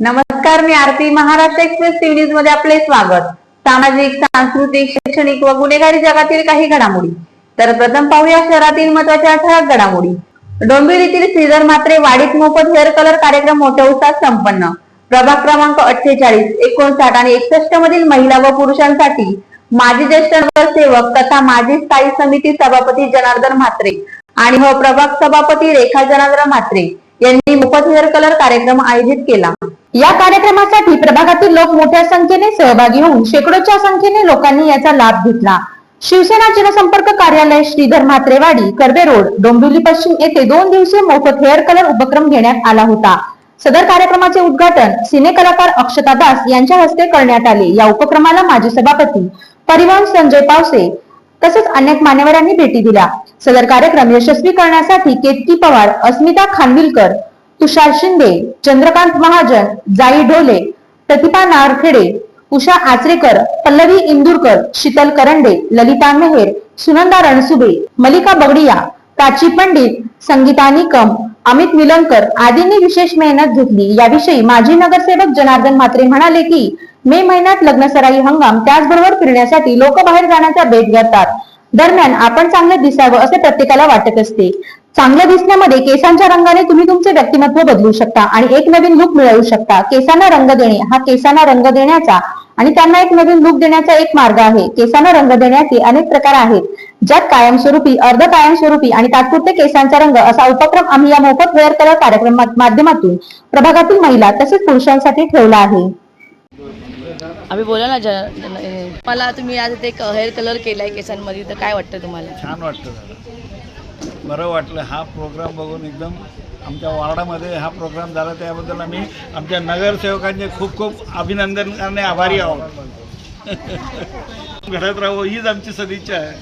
नमस्कार मी Aarti Maharashtra express TV न्यूजमध्ये आपले स्वागत. सामाजिक सांस्कृतिक शैक्षणिक व गुन्हेगारी जगातील काही घडामोडी. तर प्रथम पाहूया शहरातील महत्त्वाच्या ठळक घडामोडी. डोंबिवलीतील श्रीधर मात्रे वाडीत मोफत हेअर कलर कार्यक्रम मोठ्या उत्साहात संपन्न. प्रभाग क्रमांक अठ्ठेचाळीस एकोणसाठ आणि एकसष्ट मधील महिला व पुरुषांसाठी माजी ज्येष्ठ नगरसेवक तथा माजी स्थायी समिती सभापती जनार्दन म्हात्रे आणि हो प्रभाग सभापती रेखा जनार्दन म्हात्रे. यांनी मोफत हेअर कलर कार्यक्रम आयोजित केला. या कार्यक्रमासाठी प्रभागातील लोक मोठ्या संख्येने सहभागी होऊन शेकडोच्या संख्येने लोकांनी याचा लाभ घेतला. शिवसेना जनसंपर्क कार्यालय श्रीधर म्हात्रेवाडी कर्वे रोड डोंबिवली पश्चिम येथे दोन दिवसीय मोफत हेअर कलर उपक्रम घेण्यात आला होता. सदर कार्यक्रमाचे उद्घाटन सिने कलाकार अक्षता दास यांच्या हस्ते करण्यात आले. या उपक्रमाला माजी सभापती परिवहन संजय पावसे तसेच अनेक मान्यवरांनी भेटी दिल्या. सदर कार्यक्रम यशस्वी करण्यासाठी केतकी पवार अस्मिता खानविलकर तुषार शिंदे चंद्रकांत महाजन जाई ढोले प्रतिभा नारखेडे उषा आचरेकर पल्लवी इंदूरकर शीतल करंडे ललिता मेहेर सुनंदा रणसुबे मलिका बगडिया प्राची पंडित संगीता निकम अमित मिलनकर आदींनी विशेष मेहनत घेतली. याविषयी माजी नगरसेवक जनार्दन म्हात्रे म्हणाले की मे महिन्यात लग्नसराई हंगाम त्याचबरोबर फिरण्यासाठी लोक बाहेर जाण्याचा बेत करतात दरम्यान आपण चांगलं दिसावं असे प्रत्येकाला वाटत असते. चांगलं दिसण्यामध्ये केसांच्या रंगाने तुम्ही तुमचे व्यक्तिमत्व बदलू शकता आणि एक नवीन लुक मिळवू शकता. केसांना रंग देणे हा केसांना रंग देण्याचा आणि त्यांना एक नवीन लुक देण्याचा एक मार्ग आहे. केसांना रंग देण्याचे अनेक प्रकार आहेत. ज्यात कायमस्वरूपी अर्ध कायमस्वरूपी आणि तात्पुरते केसांचा रंग असा उपक्रम आम्ही या मोफत हेअर कलर कार्यक्रम माध्यमातून प्रभागातील महिला तसेच पुरुषांसाठी ठेवला आहे. आम्ही बोला ना जन मला तुम्ही आज ते एक हेअर कलर केला आहे केसांमध्ये तर काय वाटतं तुम्हाला? छान वाटतं. जरा बरं वाटलं. हा प्रोग्राम बघून एकदम आमच्या वार्डामध्ये हा प्रोग्राम झाला. त्याबद्दल आम्ही आमच्या नगरसेवकांचे खूप खूप अभिनंदन करणे आभारी आहोत. घडत राहू हीच आमची सदिच्छा आहे.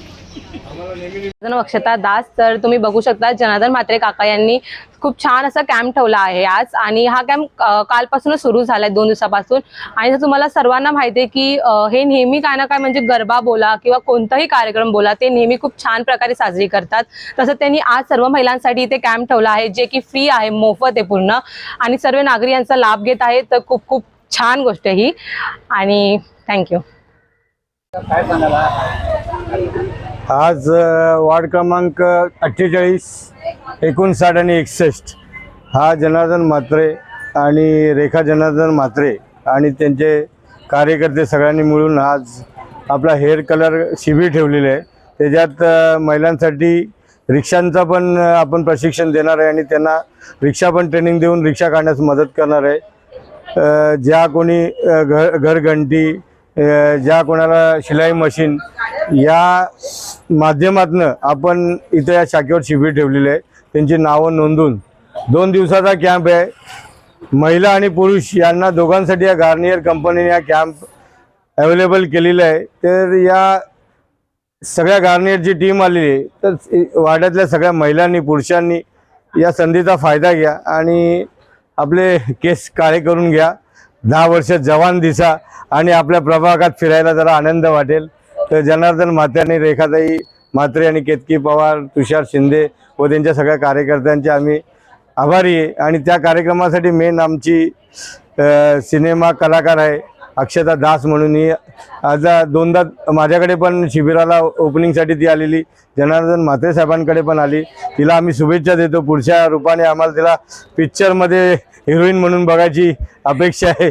अक्षता दास तर तुम्ही बघू शकता जनार्दन म्हात्रे काका यांनी खूप छान असा कॅम्प ठेवला आहे आज. आणि हा कॅम्प कालपासूनच सुरू झालाय दोन दिवसापासून. आणि तुम्हाला सर्वांना माहिती आहे की हे नेहमी काय ना काय म्हणजे गरबा बोला किंवा कोणताही कार्यक्रम बोला ते नेहमी खूप छान प्रकारे साजरी करतात. तसं त्यांनी आज सर्व महिलांसाठी इथे कॅम्प ठेवला आहे जे की फ्री आहे मोफत आहे पूर्ण. आणि सर्व नागरिक यांचा लाभ घेत आहे तर खूप खूप छान गोष्ट ही. आणि थँक्यू आज वार्ड क्रमांक अठ्ठेचाळीस एकोणसाठ आणि एकसष्ट. हा जनार्दन म्हात्रे आणि रेखा जनार्दन म्हात्रे आणि त्यांचे कार्यकर्ते सगळ्यांनी मिळून आज आपला हेअर कलर शिबिर ठेवलेलं आहे. त्याच्यात महिलांसाठी रिक्षांचा पण आपण प्रशिक्षण देणार आहे आणि त्यांना रिक्षा पण ट्रेनिंग देऊन रिक्षा काढण्यास मदत करणार आहे. ज्या कोणी घर घरघंटी ज्या कोणाला शिलाई मशीन या माध्यमातनं आपण इथं या शाखेवर शिबिर ठेवलेले आहे. त्यांची नावं नोंदून दोन दिवसाचा कॅम्प आहे. महिला आणि पुरुष यांना दोघांसाठी या गार्नियर कंपनीने हा कॅम्प अवेलेबल केलेला आहे. तर या सगळ्या गार्नियरची टीम आलेली आहे. तर वाड्यातल्या सगळ्या महिलांनी पुरुषांनी या संधीचा फायदा घ्या आणि आपले केस काळे करून घ्या. दहा वर्ष जवान दिसा आणि आपल्या प्रभागात फिरायला जरा आनंद वाटेल. तर जनार्दन म्हात्रे आणि रेखाताई म्हात्रे आणि केतकी पवार तुषार शिंदे व त्यांच्या सगळ्या कार्यकर्त्यांचे आम्ही आभारी आहे. आणि त्या कार्यक्रमासाठी मेन आमची सिनेमा कलाकार आहे अक्षता दास म्हणून. ही आज दोनदा माझ्याकडे पण शिबिराला ओपनिंगसाठी ती आलेली. जनार्दन म्हात्रे साहेबांकडे पण आली. तिला आम्ही शुभेच्छा देतो. पुढच्या रूपाने आम्हाला तिला पिक्चरमध्ये हिरोईन म्हणून बघायची अपेक्षा आहे.